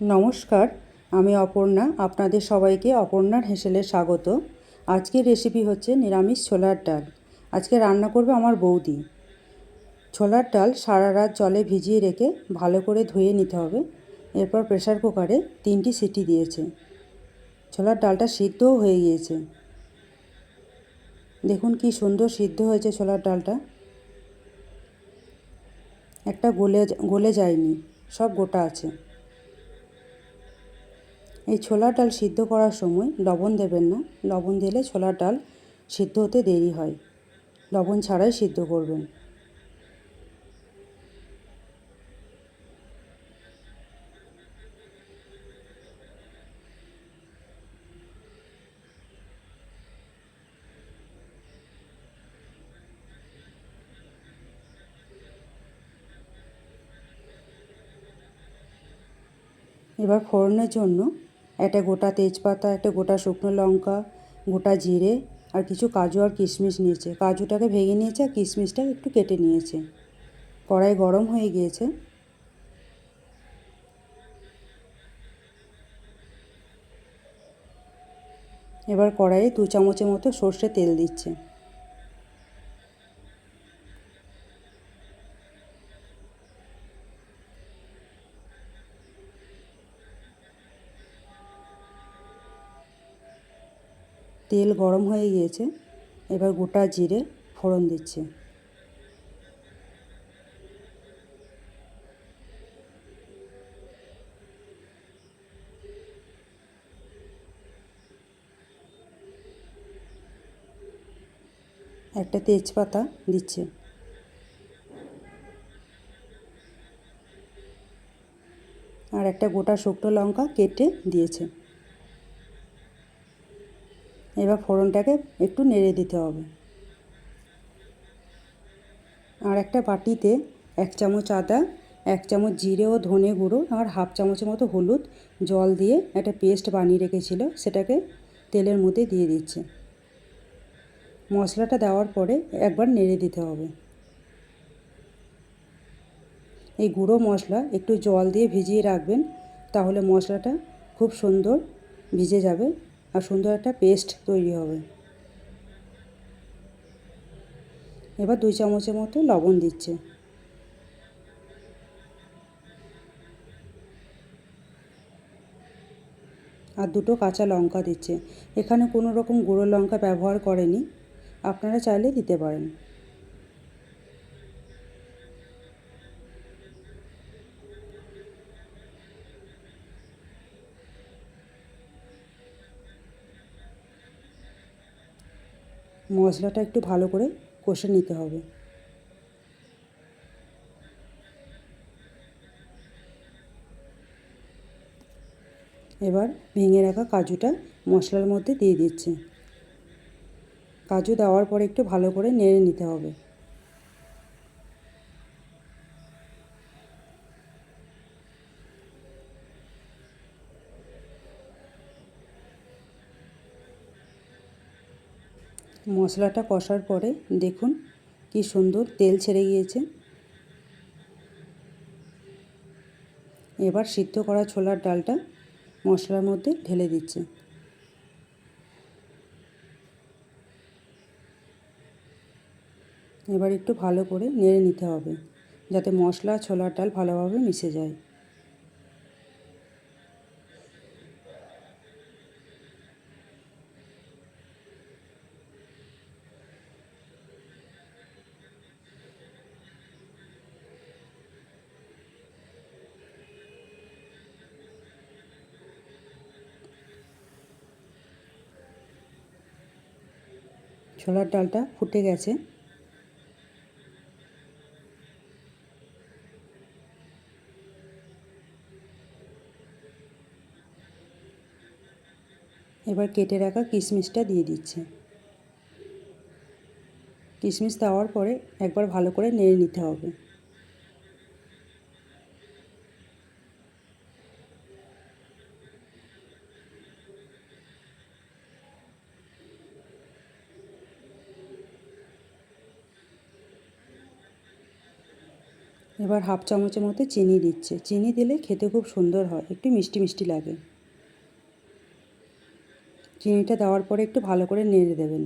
নমস্কার, আমি অপর্ণা, আপনাদের সবাইকে অপর্ণার হেসেলে স্বাগত। আজকের রেসিপি হচ্ছে নিরামিষ ছোলার ডাল। আজকে রান্না করবে আমার বৌদি। ছোলার ডাল সারা রাত জলে ভিজিয়ে রেখে ভালো করে ধুয়ে নিতে হবে। এরপর প্রেসার কুকারে তিনটি সিটি দিয়েছে। ছোলার ডালটা সিদ্ধও হয়ে গিয়েছে। দেখুন কি সুন্দর সিদ্ধ হয়েছে ছোলার ডালটা। একটা গলে গলে যায়নি, সব গোটা আছে। এই ছোলার ডাল সিদ্ধ করার সময় লবণ দেবেন না। লবণ দিলে ছোলার ডাল সিদ্ধ হতে দেরি হয়। লবণ ছাড়াই সিদ্ধ করবেন। এবার ফোড়নের জন্য একটা গোটা তেজপাতা, একটা গোটা শুকনো লঙ্কা, গোটা জিরে আর কিছু কাজু আর কিশমিশ নিয়েছে। কাজুটাকে ভেঙে নিয়েছে আর কিশমিশটা একটু কেটে নিয়েছে। কড়াই গরম হয়ে গিয়েছে। এবার কড়াইয়ে দু চামচের মতো সর্ষে তেল দিচ্ছে। তেল গরম হয়ে গিয়েছে, এবার গোটা জিরে ফোড়ন দিচ্ছে। একটা তেজপাতা দিচ্ছে। আর একটা গোটা শুকনো লঙ্কা কেটে দিয়েছে। এবার ফোড়নটাকে একটু নেড়ে দিতে হবে। আর একটা বাটিতে এক চামচ আদা, এক চামচ জিরে ও ধনে গুঁড়ো আর হাফ চামচের মতো হলুদ জল দিয়ে একটা পেস্ট বানিয়ে রেখেছিল, সেটাকে তেলের মধ্যে দিয়ে দিচ্ছে। মশলাটা দেওয়ার পরে একবার নেড়ে দিতে হবে। এই গুঁড়ো মশলা একটু জল দিয়ে ভিজিয়ে রাখবেন, তাহলে মশলাটা খুব সুন্দর ভিজে যাবে। আর সুন্দর একটা পেস্ট তৈরি হবে। এবার দুই চামচের মতো লবণ দিচ্ছে। আর দুটো কাঁচা লঙ্কা দিচ্ছে। এখানে কোনো রকম গুঁড়ো লঙ্কা ব্যবহার করেনি। আপনারা চাইলে দিতে পারেন। মশলাটা একটু ভালো করে কষে নিতে হবে। এবার ভেঙে রাখা কাজুটা মশলার মধ্যে দিয়ে দিচ্ছে। কাজু দেওয়ার পরে একটু ভালো করে নেড়ে নিতে হবে। মশলাটা কষার পরে দেখুন কি সুন্দর তেল ছেড়ে গিয়েছে। এবার সিদ্ধ করা ছোলার ডালটা মশলার মধ্যে ঢেলে দিচ্ছে। এবার একটু ভালো করে নেড়ে নিতে হবে, যাতে মশলা ছোলার ডাল ভালোভাবে মিশে যায়। ছোলার ডালটা ফুটে গেছে। এবার কেটে রাখা কিশমিশটা দিয়ে দিচ্ছে। কিশমিশ দেওয়ার পরে একবার ভালো করে নেড়ে নিতে হবে। এবার হাফ চামচের মতো চিনি দিচ্ছে। চিনি দিলে খেতে খুব সুন্দর হয়, একটু মিষ্টি মিষ্টি লাগে। চিনিটা দেওয়ার পরে একটু ভালো করে নেড়ে দেবেন।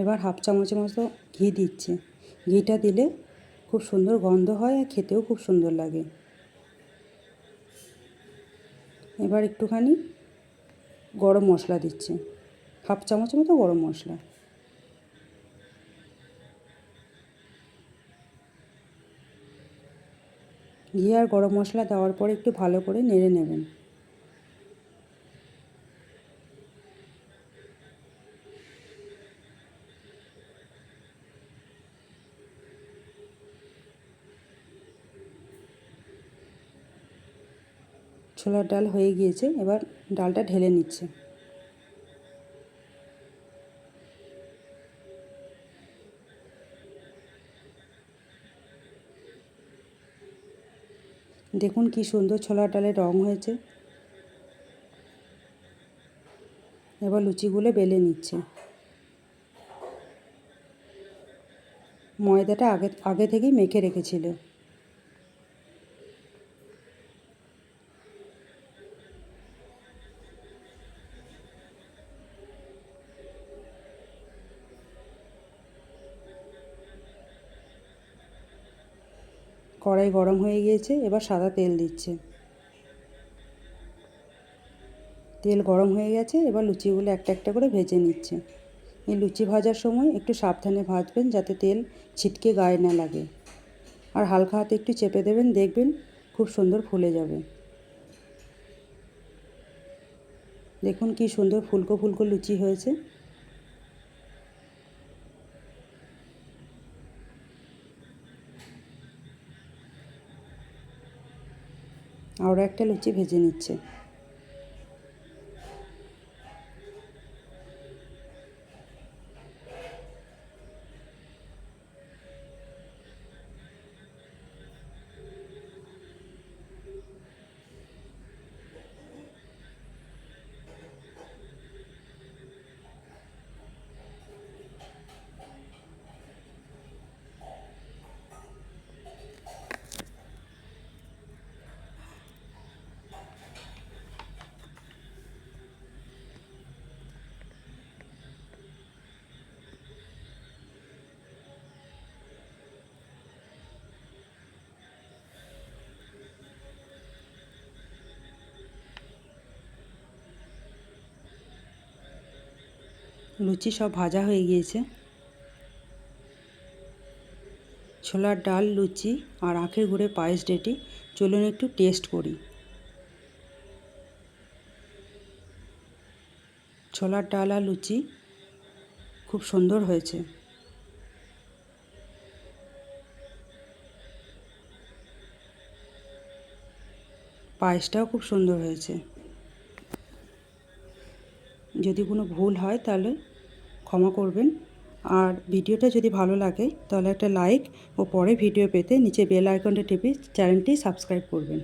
এবার হাফ চামচের মতো ঘি দিচ্ছে। ঘিটা দিলে খুব সুন্দর গন্ধ হয় আর খেতেও খুব সুন্দর লাগে। এবার একটুখানি গরম মশলা দিচ্ছে। হাফ চামচ মতো গরম মশলা। ঘি আর গরম মশলা দেওয়ার পরে একটু ভালো করে নেড়ে নেবেন। ছোলার ডাল হয়ে গিয়েছে, এবার ডালটা ঢেলে নিচ্ছে। দেখুন কি সুন্দর ছোলার ডালের রং হয়েছে। এবার লুচিগুলো বেলে নিচ্ছে। ময়দাটা আগে আগে থেকেই মেখে রেখেছিল। কড়াই গরম হয়ে গিয়েছে, এবার সাদা তেল দিচ্ছে। তেল গরম হয়ে গেছে, এবার লুচিগুলো একটা একটা করে ভেজে নিচ্ছে। এই লুচি ভাজার সময় একটু সাবধানে ভাজবেন যাতে তেল ছিটকে গায়ে না লাগে। আর হালকা হাতে একটু চেপে দেবেন, দেখবেন খুব সুন্দর ফুলে যাবে। দেখুন কি সুন্দর ফুলকো ফুলকো লুচি হয়েছে। আরও একটা লুচি ভেজে নিচ্ছে। লুচি সব ভাজা হয়ে গিয়েছে। ছোলার ডাল, লুচি আর আখের গুড়ে পায়েস রেডি চলুন একটু টেস্ট করি। ছোলার ডাল আর লুচি খুব সুন্দর হয়েছে। পায়েসটাও খুব সুন্দর হয়েছে। যদি কোনো ভুল হয় তাহলে ক্ষমা করবেন। আর ভিডিওটা যদি ভালো লাগে, তাহলে একটা লাইক ও পরে ভিডিও পেতে নিচে বেল আইকনটা টিপে চ্যানেলটি সাবস্ক্রাইব করবেন।